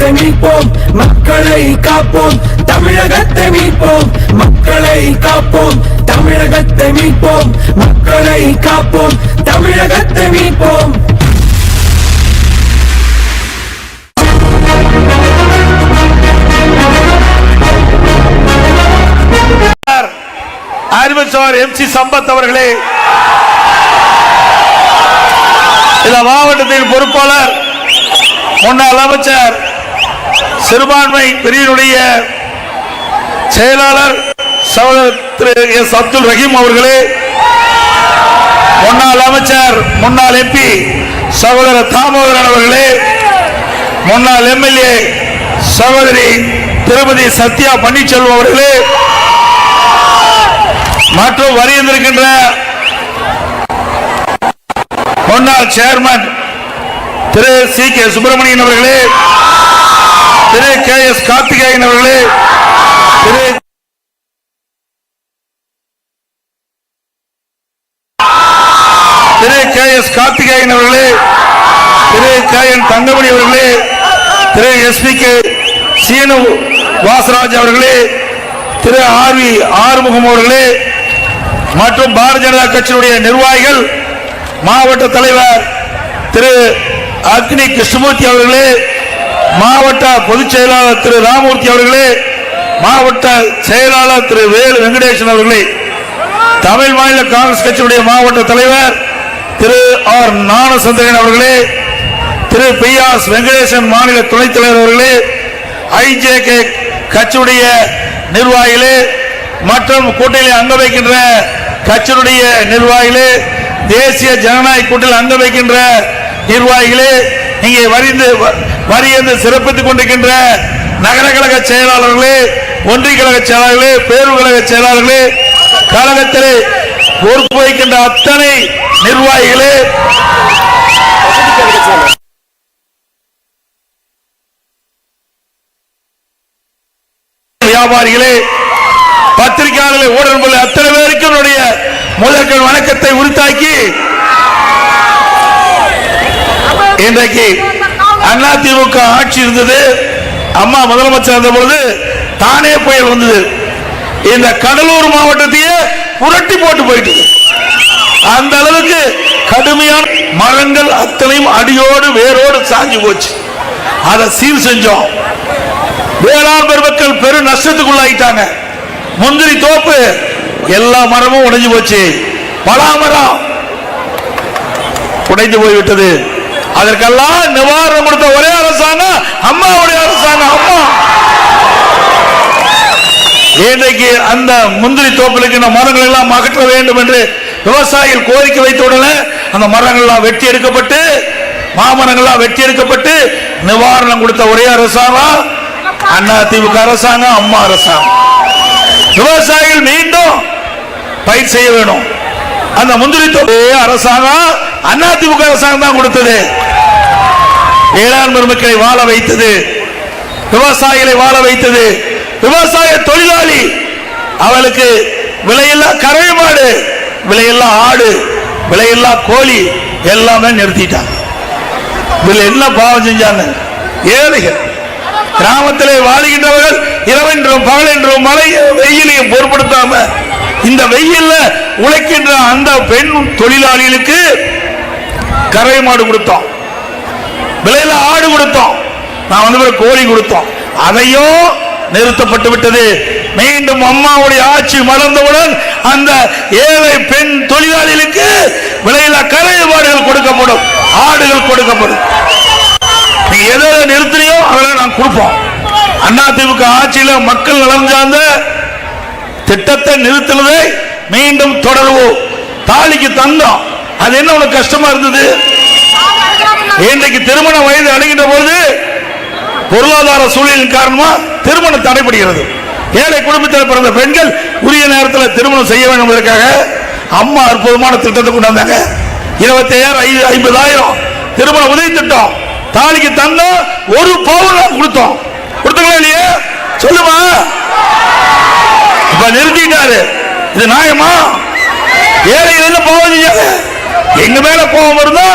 தமிழகத்தை மீட்போம். மக்களை காப்போம். தமிழகத்தை மீட்போம். மக்களை காப்போம். தமிழகத்தை மீட்போம். மக்களை காப்போம். தமிழகத்தை மீட்போம். அறிவிச்சவர் எம் சி சம்பத் அவர்களே. இந்த மாவட்டத்தின் பொறுப்பாளர் முன்னாள் அமைச்சர் சிறுபான்மை பிரிவினுடைய செயலாளர் சகோதரர் திரு எஸ் அப்துல் ரஹீம் அவர்களே முன்னாள் அமைச்சர் முன்னாள் எம்பி சகோதரர் தாமோதரன் அவர்களே முன்னாள் எம்எல்ஏ சகோதரி திருமதி சத்யா பன்னீர்செல்வம் அவர்களே மற்றும் வருகின்றிருக்கின்ற முன்னாள் chairman Thiru C K Subramanian அவர்களே திரு கே எஸ் கார்த்திகேயன் அவர்களே திரு திரு கே எஸ் கார்த்திகேயன் அவர்களே திரு கே என் தங்கமணி அவர்களே Thiru S P K Seenu Vasaraj அவர்களே திரு ஆர் வி ஆறுமுகம் அவர்களே மற்றும் பாரதிய ஜனதா கட்சியினுடைய நிர்வாகிகள் மாவட்ட தலைவர் திரு அக்னி கிருஷ்ணமூர்த்தி அவர்களே மாவட்ட பொதுச் செயலாளர் திரு ராமூர்த்தி அவர்களே மாவட்ட செயலாளர் திரு வேலு வெங்கடேசன் அவர்களே தமிழ் மாநில காங்கிரஸ் கட்சியுடைய மாவட்ட தலைவர் திரு ஆர் ஞானசந்திரன் அவர்களே திரு பி ஆர் வெங்கடேசன் மாநில துணைத் தலைவர் அவர்களே ஐஜேகே கட்சியுடைய நிர்வாகிகளே மற்றும் கூட்டணியில் அங்க வைக்கின்ற கட்சியுடைய நிர்வாகிகளே தேசிய ஜனநாயக கூட்டணியில் அங்க வைக்கின்ற நிர்வாகிகளே இங்கே வரிந்து மரியந்து சிறப்பித்துக் கொண்டிருக்கின்ற நகர கழக செயலாளர்களே ஒன்றிய கழக செயலாளர்களே பேரு கழக செயலாளர்களே கழகத்திலே பொறுப்பு வைக்கின்ற அத்தனை நிர்வாகிகளே. வியாபாரிகளே பத்திரிகையாளர்களே ஊடகங்களே அத்தனை பேருக்கு என்னுடைய முதற்கண் வணக்கத்தை உரித்தாக்கி இன்றைக்கு அண்ணா திமுக ஆட்சி இருந்தது. அம்மா முதலமைச்சர் இருந்த பொழுது தானே புயல் வந்தது. இந்த கடலூர் மாவட்டத்தையே புரட்டி போட்டு போயிட்டு. அந்த அளவுக்கு கடுமையான மரங்கள் அத்தனையும் அடியோடு வேரோடு சாஞ்சு போச்சு. அதை சீர் செஞ்சோம். வேளாண் பெருமக்கள் பெரும் நஷ்டத்துக்குள்ளாயிட்டாங்க. முந்திரி தோப்பு எல்லா மரமும் உடைஞ்சு போச்சு. பலாமரம் உடைந்து போய்விட்டது. அதற்கெல்லாம் நிவாரணம் கொடுத்த ஒரே அரசாங்கம் அம்மாவுடைய அரசாங்கம் அம்மா. இன்றைக்கு அந்த முந்திரி தோப்பில் இருக்கின்ற மரங்கள் எல்லாம் அகற்ற வேண்டும் என்று விவசாயிகள் கோரிக்கை வைத்த உடனே அந்த மரங்கள் எல்லாம் வெட்டி எடுக்கப்பட்டு மாமரங்கள் எல்லாம் வெட்டி எடுக்கப்பட்டு நிவாரணம் கொடுத்த ஒரே அரசாங்கம் அண்ணா திமுக அரசாங்கம் அம்மா அரசாங்கம் விவசாயிகள் மீண்டும் பயிர் செய்ய வேணும் அந்த முந்திரி தோப்பு அரசாங்கம் அண்ணா திமுக அரசாங்கம் தான் கொடுத்தது. வேளாண் மக்களை வாழ வைத்தது. விவசாயிகளை வாழ வைத்தது. விவசாய தொழிலாளி அவளுக்கு விலையில்லா கரை மாடு விலையில்லா ஆடு விலையில்லா கோழி எல்லாமே நிறுத்திட்டாங்க. இதுல என்ன பாவம் செஞ்சாங்க? ஏழைகள். கிராமத்திலே வாழ்கின்றவர்கள் இரவென்றும் பகலென்றும் மழை வெயிலையும் பொருட்படுத்தாம இந்த வெயில்ல உழைக்கின்ற அந்த பெண் தொழிலாளிகளுக்கு கரை மாடு கொடுத்தோம். விலையில ஆடு கொடுத்தோம். நான் வந்து கோழி கொடுத்தோம். அதையும் நிறுத்தப்பட்டு விட்டது. மீண்டும் அம்மாவுடைய ஆட்சி மறந்தவுடன் அந்த ஏழை பெண் தொழிலாளிகளுக்கு விலையில கரை மாடுகள் கொடுக்கப்படும். ஆடுகள் கொடுக்கப்படும். நீங்க எதை நிறுத்தினியோ அதெல்லாம் நான் கொடுப்போம். அண்ணா திமுக ஆட்சியில மக்கள் நலம் சார்ந்த திட்டத்தை நிறுத்தினதை மீண்டும் தொடருவோம். தாலிக்கு தந்தோம் அது என்ன உனக்கு கஷ்டமா இருந்தது? இன்றைக்கு திருமண வயது அணுகின்ற பொழுது பொருளாதார சூழலின் காரணமா திருமணம் தடைபடுகிறது. ஏழை குடும்பத்தில் பிறந்த பெண்கள் உரிய நேரத்தில் திருமணம் செய்ய வேண்டும் என்பதற்காக அம்மா அற்புதமான திட்டத்தை கொண்டாந்தாங்க இருபத்தி ஐயாயிரம் ஐ- ஐம்பதாயிரம் திருமண உதவி திட்டம் தாலிக்கு தந்தோம் ஒரு பவுன் கொடுத்தோம். கொடுத்தீங்களா இல்லையே? சொல்லுமா. இப்ப நிறுத்திட்டாரு. இது நாயமா ஏழைகள் என்ன பாவம் எங்க மேல கோபம் இருந்தா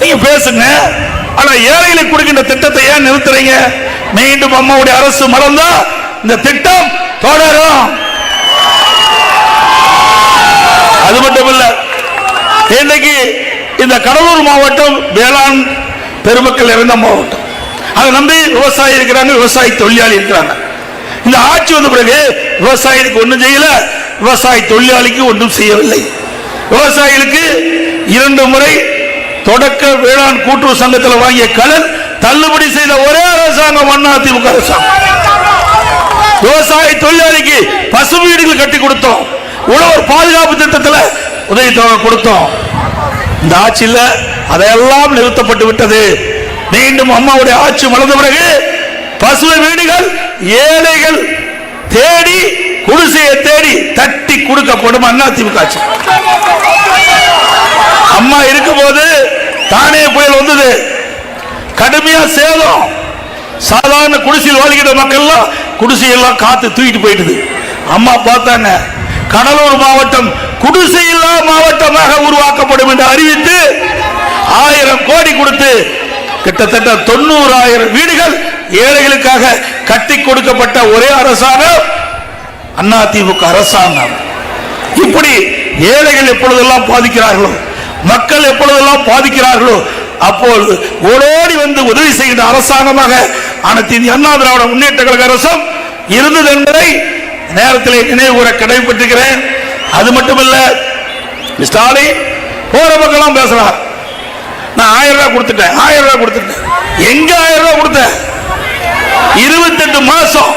நீங்க பேசுங்க. ஆனா ஏழைகளுக்கு கொடுக்கின்ற திட்டத்தை ஏன் நிறுத்துறீங்க? மீண்டும் அம்மாவுடைய அரசு மறந்தா இந்த திட்டம் தொடரும். அது மட்டும் இல்ல இன்னைக்கு இந்த கடலூர் மாவட்டம் வேளாண் பெருமக்கள் இருந்த மாவட்டம். அதை நம்பி விவசாயி இருக்கிறாங்க விவசாய தொழிலாளி இருக்கிறாங்க. இந்த ஆட்சி வந்த பிறகு விவசாயிக்கு ஒன்றும் செய்யல விவசாய தொழிலாளிக்கு ஒன்றும் செய்யவில்லை. விவசாயிகளுக்கு இரண்டு முறை தொடக்க வேளாண் கூட்டுறவு சங்கத்தில் வாங்கிய கடன் தள்ளுபடி செய்த ஒரே அரசாங்கம் அதிமுக அரசாங்கம். விவசாய தொழிலாளிக்கு பசு வீடுகள் கட்டி கொடுத்தோம். உழவர் பாதுகாப்பு திட்டத்தில் உதவித்தொகை கொடுத்தோம். இந்த ஆட்சியில் அதையெல்லாம் நிறுத்தப்பட்டு விட்டது. மீண்டும் அம்மாவுடைய ஆட்சி மலர்ந்த பிறகு பசுமை வீடுகள் ஏழைகள் தேடி குடிசையை தேடி தட்டி கொடுக்கப்படும் அதிமுக ஆட்சி. அம்மா இருக்கும்போது தானே புயல் வந்தது. கடுமையா சேதம். சாதாரண குடிசையில் வாழ்கிற மக்கள்லாம் குடிசையெல்லாம் காத்து தூக்கிட்டு போயிட்டுது. அம்மா பார்த்தாங்க கடலூர் மாவட்டம் குடிசையில்லா மாவட்டமாக உருவாக்கப்படும் என்று அறிவித்து ஆயிரம் கோடி கொடுத்து கிட்டத்தட்ட தொண்ணூறாயிரம் வீடுகள் ஏழைகளுக்காக கட்டி கொடுக்கப்பட்ட ஒரே அரசாங்கம் அண்ணா திமுக அரசாங்கம். இப்படி ஏழைகள் எப்பொழுதெல்லாம் பாதிக்கிறார்களோ மக்கள் எப்பொழுதெல்லாம் பாதிக்கிறார்களோ அப்பொழுது ஓடோடி வந்து உதவி செய்கின்ற அரசாங்கமாக அனைத்து அண்ணா திராவிட முன்னேற்ற கழக அரசும் இருந்தது என்பதை நேரத்தில் நினைவு கூற கடைபிடிக்கிறேன் அது மட்டுமல்ல ஸ்டாலின் போற பக்கம் பேசுறார். நான் ஆயிரம் ரூபாய் கொடுத்துட்டேன் ஆயிரம் ரூபாய் கொடுத்துட்டேன். எங்க ஆயிரம் ரூபாய் கொடுத்தேன்? இருபத்தெட்டு மாசம்.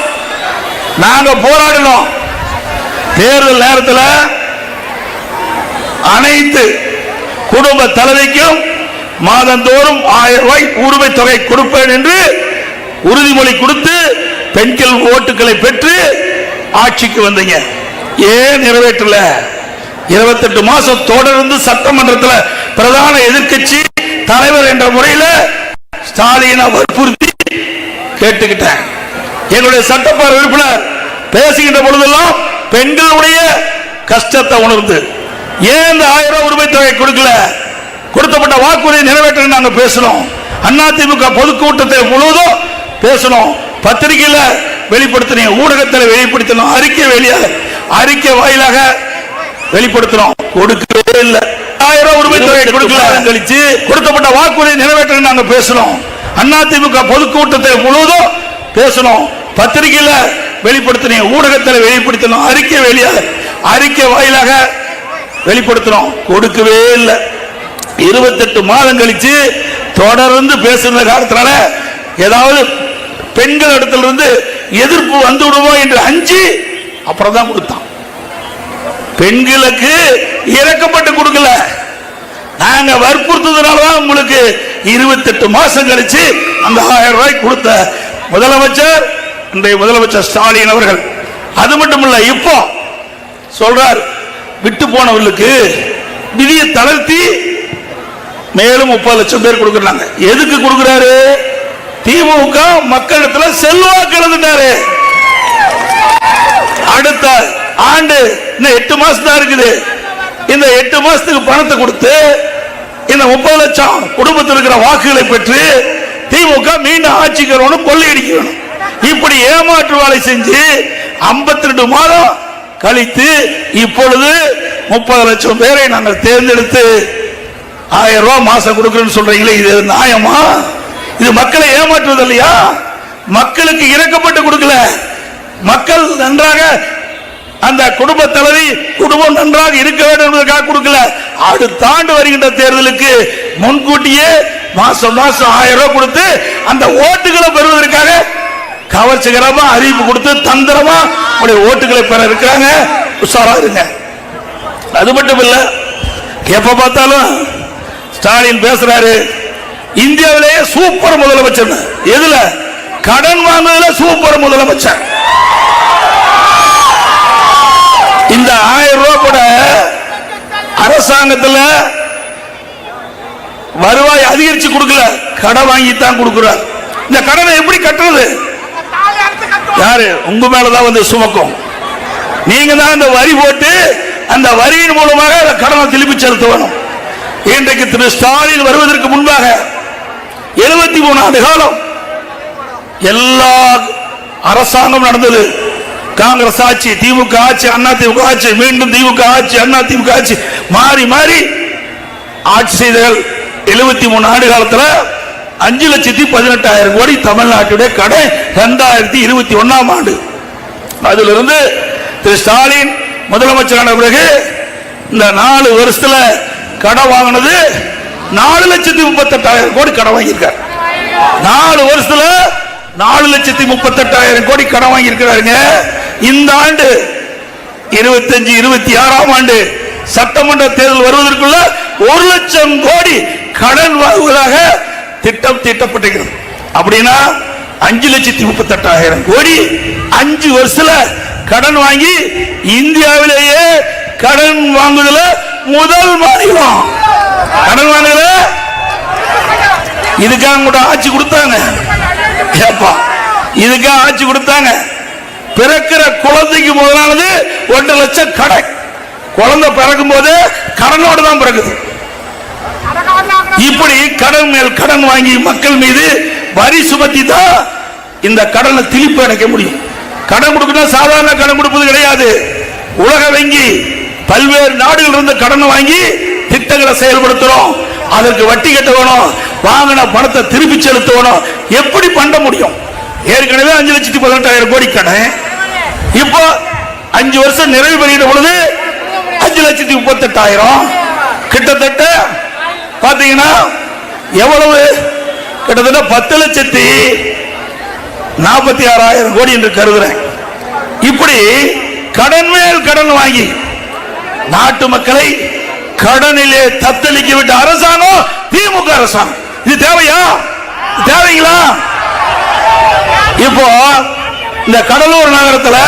நாங்க போராடினோம். தேர்தல் நேரத்தில் அனைத்து குடும்ப தலைவிக்கும் மாதந்தோறும் ஆயிரம் ரூபாய் உரிமை தொகை கொடுப்பேன் என்று உறுதிமொழி கொடுத்து பெண்கள் ஓட்டுகளை பெற்று ஆட்சிக்கு வந்தீங்க. ஏன் நிறைவேற்றல? இருபத்தெட்டு மாசம் தொடர்ந்து சட்டமன்றத்தில் பிரதான எதிர்க்கட்சி தலைவர் என்ற முறையில் ஸ்டாலினை வற்புறுத்தி கேட்டுக்கிட்டேன். எங்களுடைய சட்டப்பேரவை உறுப்பினர் பேசுகின்ற பொழுதெல்லாம் பெண்களுடைய கஷ்டத்தை உணர்ந்து ஏன் இந்த ஆயிரம் ரூபாய் உரிமை தொகை கொடுக்கல? கொடுத்தப்பட்ட வாக்குறுதியை நிறைவேற்ற நாங்க பேசணும் அதிமுக பொதுக்கூட்டத்தை முழுவதும் பேசணும் பத்திரிகையில வெளிப்படுத்தினீங்க ஊடகத்தில் வெளிப்படுத்தணும் அறிக்கை வெளியாக அறிக்கை வாயிலாக வெளிப்படுத்தணும் கொடுக்கவே இல்லை. ஆயிரம் ரூபாய் உரிமை தொகை கொடுக்கல. கழிச்சு கொடுத்தப்பட்ட வாக்குறுதியை நிறைவேற்ற நாங்க பேசணும் அதிமுக பொதுக்கூட்டத்தை முழுவதும் பேசணும். பத்திரிகையில வெளிப்படுத்தினேன். ஊடகத்தில் வெளிப்படுத்தணும் அறிக்கை வெளியாக அறிக்கை வாயிலாக வெளிப்படுத்தணும் கொடுக்கவே இல்லை. இருபத்தெட்டு மாதம் கழிச்சு தொடர்ந்து பேசுகிற காலத்தினால ஏதாவது பெண்கள் இடத்துல இருந்து எதிர்ப்பு வந்து விடுமோ என்று அஞ்சு அப்புறம் தான் கொடுத்தான். பெண்களுக்கு இறக்கப்பட்டு கொடுக்கல. நாங்க வற்புறுத்ததுனால தான் உங்களுக்கு இருபத்தெட்டு மாசம் கழிச்சு அந்த ஆயிரம் ரூபாய் கொடுத்த முதலமைச்சர் இன்றைய முதலமைச்சர் ஸ்டாலின் அவர்கள். அது மட்டும் இல்ல இப்போ சொல்றார் விட்டு போனவர்களுக்கு விதியை தளர்த்தி மேலும் முப்பது லட்சம் பேர் கொடுக்குறாங்க. எதுக்கு கொடுக்குறாரு? திமுக மக்களிடத்துல செல்வாக்கு இழந்துட்டாரு அடுத்த ஆண்டு இன்னும் எட்டு மாசம் தான் இருக்குது. இந்த எட்டு மாசத்துக்கு பணத்தை கொடுத்து இந்த முப்பது லட்சம் குடும்பத்தில் இருக்கிற வாக்குகளை பெற்று திமுக மீண்டும் ஆட்சிக்கு வரணும் கொள்ளையடிக்கணும். இப்படி ஏமாற்று வேலை செஞ்சு 52 ரெண்டு மாதம் கழித்து இப்பொழுது முப்பது லட்சம் பேரை நாங்கள் தேர்ந்தெடுத்து ஆயிரம் ரூபாய் மாசம் கொடுக்கறேன்னு சொல்றீங்களே இது நியாயமா? இது மக்களை ஏமாற்றுவது இல்லையா மக்களுக்கு இறக்கப்பட்டு கொடுக்கல. மக்கள் நன்றாக அந்த குடும்ப தலைவி குடும்பம் நன்றாக இருக்க வேண்டும் என்பதற்காக கொடுக்கல. அடுத்த ஆண்டு வருகின்ற தேர்தலுக்கு முன்கூட்டியே மாசம் மாசம் ஆயிரம் ரூபாய் கொடுத்து அந்த ஓட்டுகளை பெறுவதற்காக கவர்ச்சிகரமா அறிவிப்பு கொடுத்து தந்திரமா உடைய ஓட்டுகளை பெற இருக்கிறாங்க. உஷாரா இருங்க. அது மட்டும் இல்ல எப்ப பார்த்தாலும் ஸ்டாலின் பேசுறாரு இந்தியாவிலேயே சூப்பர் முதலமைச்சர் எதுல? கடன் வாங்குறதுல சூப்பர் முதலமைச்சர். இந்த ஆயிரம் ரூபாய் கூட அரசாங்கத்தில் வருவாய் அதிகரிச்சு கொடுக்கல. கடன் வாங்கி தான் கொடுக்கிறார். இந்த கடனை எப்படி கட்டுறது? யாரு? உங்க மேலதான் வந்து சுமக்கும். நீங்க தான் இந்த வரி போட்டு அந்த வரியின் மூலமாக அந்த கடனை திருப்பி செலுத்த வேணும் இன்றைக்கு திரு ஸ்டாலின் வருவதற்கு முன்பாக எழுபத்தி மூணு ஆண்டு காலம் எல்லா அரசாங்கம் நடந்தது. காங்கிரஸ் ஆட்சி திமுக ஆட்சி அண்ணா திமுக ஆட்சி மீண்டும் திமுக ஆட்சி அண்ணா திமுக ஆட்சி மாறி மாறி ஆட்சி செய்தல் எழுபத்தி மூணு ஆண்டு காலத்துல அஞ்சு லட்சத்தி பதினெட்டாயிரம் கோடி தமிழ்நாட்டுடைய கடை ரெண்டாயிரத்தி இருபத்தி ஒன்னாம் ஆண்டு. அதிலிருந்து திரு ஸ்டாலின் முதலமைச்சரான பிறகு இந்த நாலு வருஷத்துல கடன் வாங்கினது நாலு லட்சத்தி முப்பத்தெட்டாயிரம் கோடி கடன் வாங்கியிருக்காரு. நாலு வருஷத்துல நாலு லட்சத்தி முப்பத்தெட்டாயிரம் கோடி கடன் வாங்கியிருக்கிறாருங்க. இந்த ஆண்டு இருபத்தஞ்சு இருபத்தி ஆறாம் ஆண்டு சட்டமன்ற தேர்தல் வருவதற்குள்ள ஒரு லட்சம் கோடி கடன் வாங்குவதாக திட்டம் தீட்டப்பட்டிருக்கிறது. அப்படின்னா அஞ்சு லட்சத்தி முப்பத்தெட்டாயிரம் கோடி அஞ்சு வருஷத்துல கடன் வாங்கி இந்தியாவிலேயே கடன் வாங்குதல முதல் மாநிலம். கடன் வாங்குதல? இதுக்காக கூட ஆட்சி கொடுத்தாங்க. ஏப்பா இதுக்காக ஆட்சி கொடுத்தாங்க. பிறக்கிற குழந்தைக்கு முதலானது ஒன்றரை லட்சம் கடன். குழந்தை பிறக்கும் போது கடனோடு தான் பிறகுது இப்படி கடன் மேல் கடன் வாங்கி மக்கள் மீது வரி சுமத்தி தான் இந்த கடனை திருப்பி அடைக்க முடியும். கடன் கொடுக்கணும் சாதாரண கடன் கொடுப்பது கிடையாது. உலக வங்கி பல்வேறு நாடுகள் இருந்து கடன் வாங்கி திட்டங்களை செயல்படுத்துறோம். அதற்கு வட்டி கட்ட வேணும் வாங்கின பணத்தை திருப்பி செலுத்தணும். எப்படி பண்ண முடியும்? ஏற்கனவே அஞ்சு லட்சத்தி பதினெட்டாயிரம் கோடி கடன். இப்போ அஞ்சு வருஷம் நிறைவு பெறுகிற பொழுது அஞ்சு லட்சத்தி முப்பத்தெட்டாயிரம். கிட்டத்தட்ட பாத்தீங்கன்னா எவ்வளவு? கிட்டத்தட்ட பத்து லட்சத்தி நாற்பத்தி ஆறாயிரம் கோடி என்று கருதுறேன். இப்படி கடன் மேல் கடன் வாங்கி நாட்டு மக்களை கடனிலே தத்தளிக்க விட்ட அரசாங்கம் திமுக அரசாங்கம். இது தேவையா? தேவைங்களா? இப்போ இந்த கடலூர் நகரத்தில்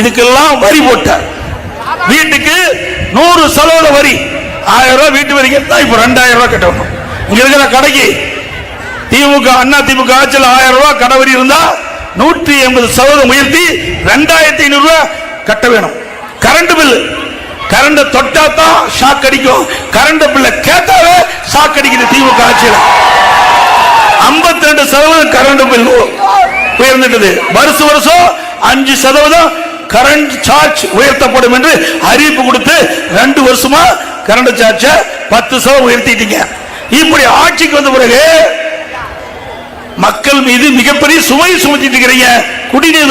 இதுக்கெல்லாம் வரி போட்டார். வீட்டுக்கு நூறு சதவீத வரி. ஆயிரம் ரூபாய் வீட்டு வரி கட்டினா இப்ப ரெண்டாயிரம் ரூபாய் கட்டணும் இங்க இருக்கிற கடைக்கு திமுக அண்ணா திமுக ஆட்சியில் ஆயிரம் ரூபாய் கடை வரி இருந்தா நூற்றி எண்பது சதவீதம் உயர்த்தி ரெண்டாயிரத்தி ஐநூறு ரூபாய் கட்ட வேணும். கரண்ட் பில் கரண்ட் தொட்டா தான் ஷாக் அடிக்கும். கரண்ட் பில்ல கேட்டாவே ஷாக் அடிக்குது திமுக ஆட்சியில். 52% ரெண்டு சதவீதம் கரண்ட் பில் உயர்ந்துட்டது. வருஷம் வருஷம் அஞ்சு சதவீதம் கரண்ட் சார்ஜ் உயர்த்தப்படும் என்று அறிவிப்பு கொடுத்து ரெண்டு வருஷமா கரண்ட் சார்ஜ பத்து சதம் உயர்த்திட்டீங்க. இப்படி ஆட்சிக்கு வந்த பிறகு மக்கள் மீது மிகப்பெரிய சுமை சுமத்திட்டு இருக்கிறீங்க. குடிநீர்